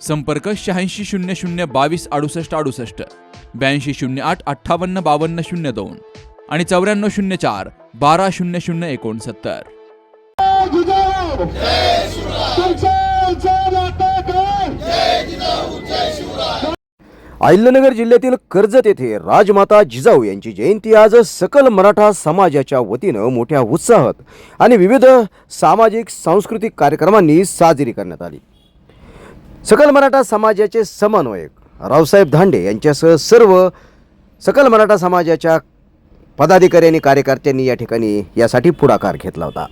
संपर्क शहाऐंशी शून्य शून्य बावीस अडुसष्ट अडुसष्ट ब्याऐंशी शून्य आठ अठ्ठावन्न बावन्न शून्य दोन आणि चौऱ्याण्णव शून्य चार बारा शून्य शून्य एकोणसत्तर. अहिल्यनगर जिल्ह्यातील कर्जत येथे राजमाता जिजाऊ यांची जयंती आज सकल मराठा समाजाच्या वतीनं मोठ्या उत्साहात आणि विविध सामाजिक सांस्कृतिक कार्यक्रमांनी साजरी करण्यात आली. सकल मराठा समाजाचे समन्वयक रावसाहेब धांडे यांच्यासह सर्व सकल मराठा समाजाच्या पदाधिकारी आणि कार्यकर्त्यांनी या ठिकाणी यासाठी पुढाकार घेतला होता.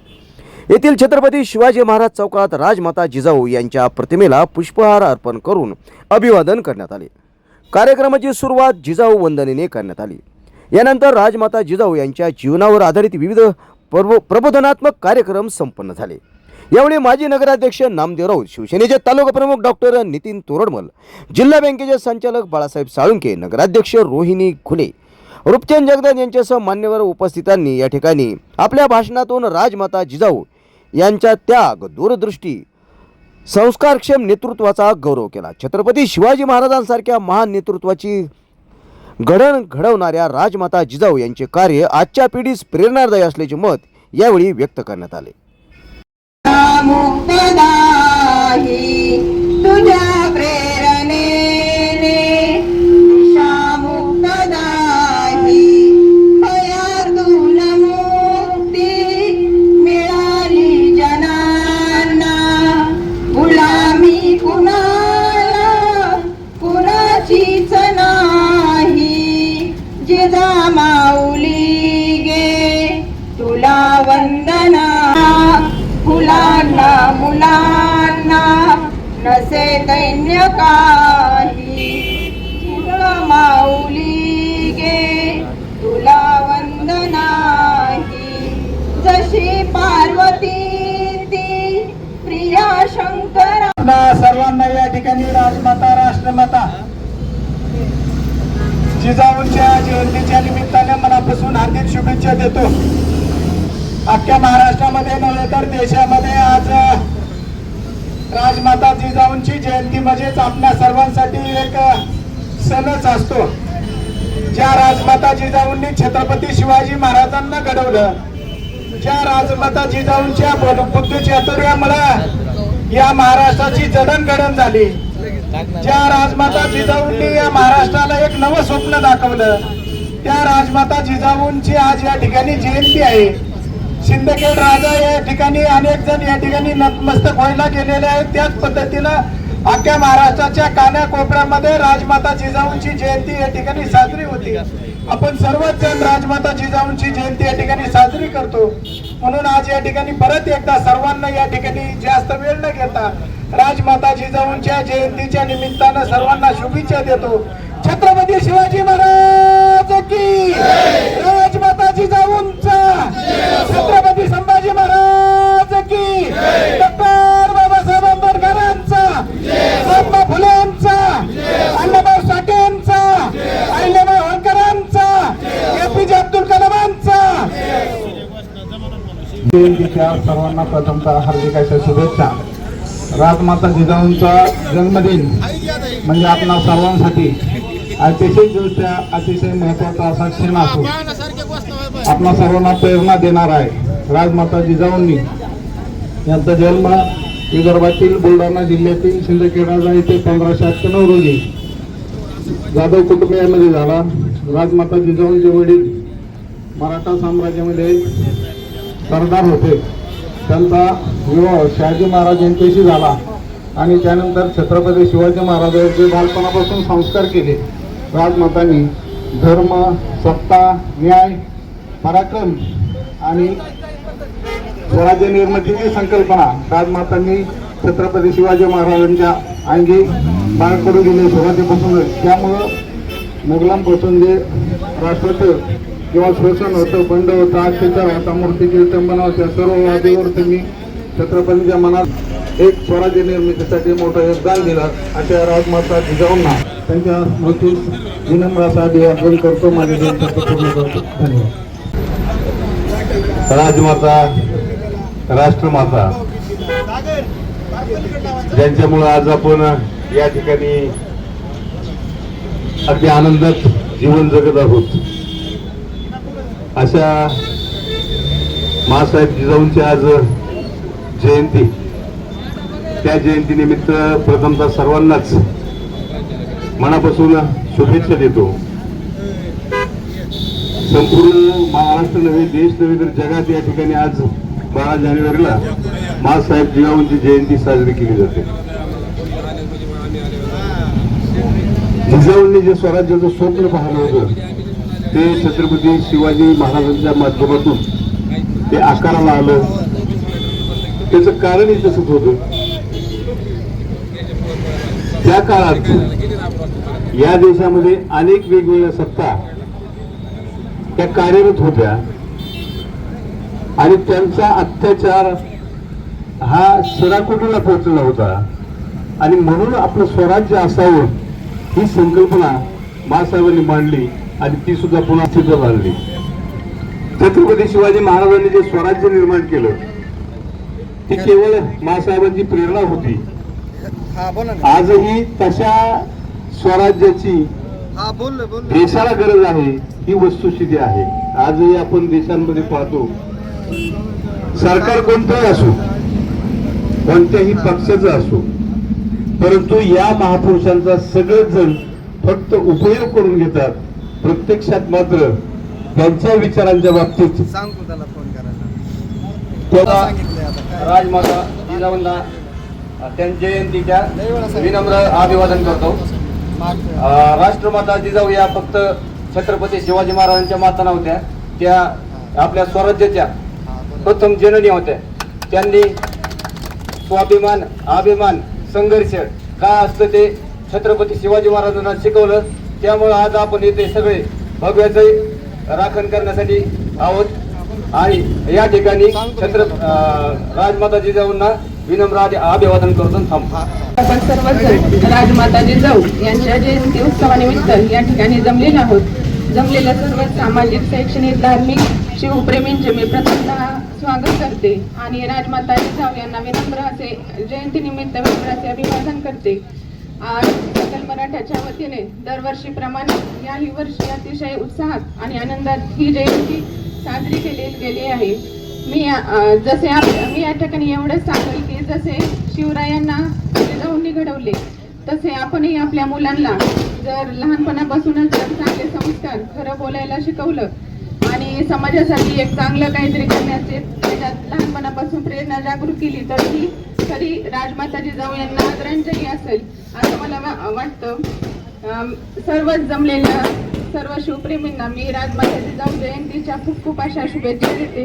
येथील छत्रपती शिवाजी महाराज चौकात राजमाता जिजाऊ यांच्या प्रतिमेला पुष्पहार अर्पण करून अभिवादन करण्यात आले. कार्यक्रमाची सुरुवात जिजाऊ वंदनेने करण्यात आली. यानंतर राजमाता जिजाऊ यांच्या जीवनावर आधारित विविध प्रबोधनात्मक कार्यक्रम संपन्न झाले. यावेळी माजी नगराध्यक्ष नामदेव राऊत शिवसेनेचे तालुका प्रमुख डॉक्टर नितीन तोरडमल जिल्हा बँकेचे संचालक बाळासाहेब साळुंके नगराध्यक्ष रोहिणी खुले रूपचंद जगदान यांच्यासह मान्यवर उपस्थितांनी या ठिकाणी आपल्या भाषणातून राजमाता जिजाऊ यांच्या त्याग दूरदृष्टी संस्कारक्षम नेतृत्वाचा गौरव केला. छत्रपती शिवाजी महाराजांसारख्या महान नेतृत्वाची घडण घडवणाऱ्या राजमाता जिजाऊ यांचे कार्य आजच्या पिढीस प्रेरणादायी असल्याचे मत यावेळी व्यक्त करण्यात आले. lagi. दैन्य काही माऊली गे. तुला वंदनाही. जशी पार्वती ती प्रिया शंकर सर्वांना या ठिकाणी राजमाता राष्ट्रमाता. जिजाऊंच्या जयंतीच्या निमित्ताने मनापासून हार्दिक शुभेच्छा देतो. अख्ख्या महाराष्ट्रामध्ये नव्हे तर देशामध्ये आज राजमाता जिजाऊंची जयंती म्हणजेच आपल्या सर्वांसाठी एक सणच असतो. ज्या राजमाता जिजाऊंनी छत्रपती शिवाजी महाराजांना घडवलं ज्या राजमाता जिजाऊंच्या बुद्ध चातुर्यामुळे या महाराष्ट्राची जडणघडण झाली. ज्या राजमाता जिजाऊंनी या महाराष्ट्राला एक नवं स्वप्न दाखवलं त्या राजमाता जिजाऊंची आज या ठिकाणी जयंती आहे. सिंदखेड राजा या ठिकाणी अनेक जण या ठिकाणी नतमस्तक व्हायला गेलेले आहेत. त्याच पद्धतीनं अख्ख्या महाराष्ट्राच्या कानाकोपऱ्यामध्ये राजमाता जिजाऊंची जयंती या ठिकाणी साजरी होती. आपण सर्वच जण राजमाता जिजाऊंची जयंती या ठिकाणी साजरी करतो. म्हणून आज या ठिकाणी परत एकदा सर्वांना या ठिकाणी जास्त वेळ न घेता राजमाता जिजाऊंच्या जयंतीच्या निमित्तानं सर्वांना शुभेच्छा देतो. छत्रपती शिवाजी महाराज की राजमाता जिजाऊंचा छत्रपती संभाजी महाराज की. डॉक्टर बाबासाहेब आंबेडकरांचा महात्मा फुलेंचा अण्णाभाऊ साठेंचा अहिल्याबाई होळकरांचा एपीजे अब्दुल कलामांचा. जयंतीच्या सर्वांना प्रथमतः हार्दिकाच्या शुभेच्छा. राजमाता जिजाऊंचा जन्मदिन म्हणजे आपणा सर्वांसाठी अतिशय दृष्ट्या अतिशय महत्त्वाचा असा क्षण असो आपणा सर्वांना प्रेरणा देणार आहे. राजमाता जिजाऊंनी यांचा जन्म विदर्भातील बुलढाणा जिल्ह्यातील शिंदखेडा येथे पंधराशे अठ्ठ्याण्णव रोजी जाधव कुटुंबियामध्ये झाला. राजमाता जिजाऊंचे वडील मराठा साम्राज्यामध्ये सरदार होते. त्यांचा विवाह शहाजी महाराज यांच्याशी झाला आणि त्यानंतर छत्रपती शिवाजी महाराजांचे बालपणापासून संस्कार केले. राजमातांनी धर्म सत्ता न्याय पराक्रम आणि स्वराज्य निर्मितीची संकल्पना राजमातांनी छत्रपती शिवाजी महाराजांच्या अंगी बाळकडू दिले सुरुवातीपासून. त्यामुळं मुघलांपासून जे राष्ट्राचं किंवा शोषण होतं बंड होतं अत्याचार होता मूर्तीची विटंबना होत्या सर्व वादीवर त्यांनी छत्रपतीच्या मनात एक स्वराज्य निर्मितीसाठी मोठं योगदान दिलं. अशा राजमाता जिजाऊंना त्यांच्या मृत्यू विनम्रता अभिवादन करतो. माझे दोन पूर्ण करतो. धन्यवाद. राजमाता राष्ट्रमाता ज्यांच्यामुळं आज आपण या ठिकाणी अगदी आनंदात जीवन जगत आहोत. अशा मासाहेब जिजाऊंची आज जयंती. त्या जयंतीनिमित्त प्रथमतः सर्वांनाच मनापासून शुभेच्छा देतो. संपूर्ण महाराष्ट्र नव्हे देश नव्हे तर जगात या ठिकाणी आज बारा जानेवारीला मासाहेब जिवाऊंची जयंती साजरी केली जाते. जिजाऊंनी जे स्वराज्याचं स्वप्न पाहिलं होतं ते छत्रपती शिवाजी महाराजांच्या माध्यमातून ते आकाराला आलं. त्याचं कारणही तसंच होतं. त्या काळात या देशामध्ये अनेक वेगवेगळ्या सत्ता त्या कार्यरत होत्या. आणि त्यांचा अत्याचार हा सराकुटीला पोहोचलेला होता. आणि म्हणून आपलं स्वराज्य असावं ही संकल्पना बाळासाहेबांनी मांडली आणि ती सुद्धा पुन्हा अस्तित्वात आणली छत्रपती शिवाजी महाराजांनी जे स्वराज्य निर्माण केलं ती केवळ मासाहेबांची प्रेरणा होती. आजही तशा स्वराज्याची देशाला गरज आहे ही वस्तुस्थिती आहे. आजही आपण देशांमध्ये पाहतो सरकार कोणतंही असो कोणत्याही पक्षाचं असो परंतु या महापुरुषांचा सगळेच जण फक्त उपयोग करून घेतात प्रत्यक्षात मात्र त्यांच्या विचारांच्या बाबतीत. राजमाता जिजाऊंना त्यांच्या जयंतीच्या विनम्र अभिवादन करतो. राष्ट्रमाता जिजाऊ या फक्त छत्रपती शिवाजी महाराजांच्या माता नव्हत्या त्या आपल्या स्वराज्याच्या प्रथम जननी होत्या. त्यांनी स्वाभिमान अभिमान संघर्ष काय असतं ते छत्रपती शिवाजी महाराजांना शिकवलं. त्यामुळे आज आपण इथे सगळे भगव्याचे राखण करण्यासाठी आहोत. आणि या ठिकाणी छत्र राजमाता जिजाऊंना विनम्र अभिवादन करून थांबा आपण सर्वजण राजमाता जिजाऊ यांच्या जयंती उत्सवानिमित्त या ठिकाणी जमलेले आहोत. जमलेल्या सर्व सामाजिक शैक्षणिक धार्मिक शिवप्रेमींचे मी प्रथमतः स्वागत करते आणि राजमाता जिजाऊ यांना विनम्र असे जयंतीनिमित्त विनम्र असे अभिवादन करते. आज सकल मराठ्याच्या वतीने दरवर्षीप्रमाणे याही वर्षी अतिशय उत्साहात आणि आनंदात ही जयंती साजरी केली गेली आहे. मी जसे आप मी या ठिकाणी एवढंच सांगेल की जसे शिवरायांना जिजाऊंनी घडवले तसे आपणही आपल्या मुलांना जर लहानपणापासूनच जर चांगले संस्कार खरं बोलायला शिकवलं आणि समाजासाठी एक चांगलं काहीतरी करण्याचे त्याच्यात लहानपणापासून प्रेरणा जागृत केली तर ही खरी राजमाता जिजाऊ यांना आदरांजली असेल असं मला वा- वाटतं. सर्वच जमलेल्या सर्व शिवप्रेमींना मी राजमाता जिजाऊ जयंतीच्या खूप खूप अशा शुभेच्छा देते.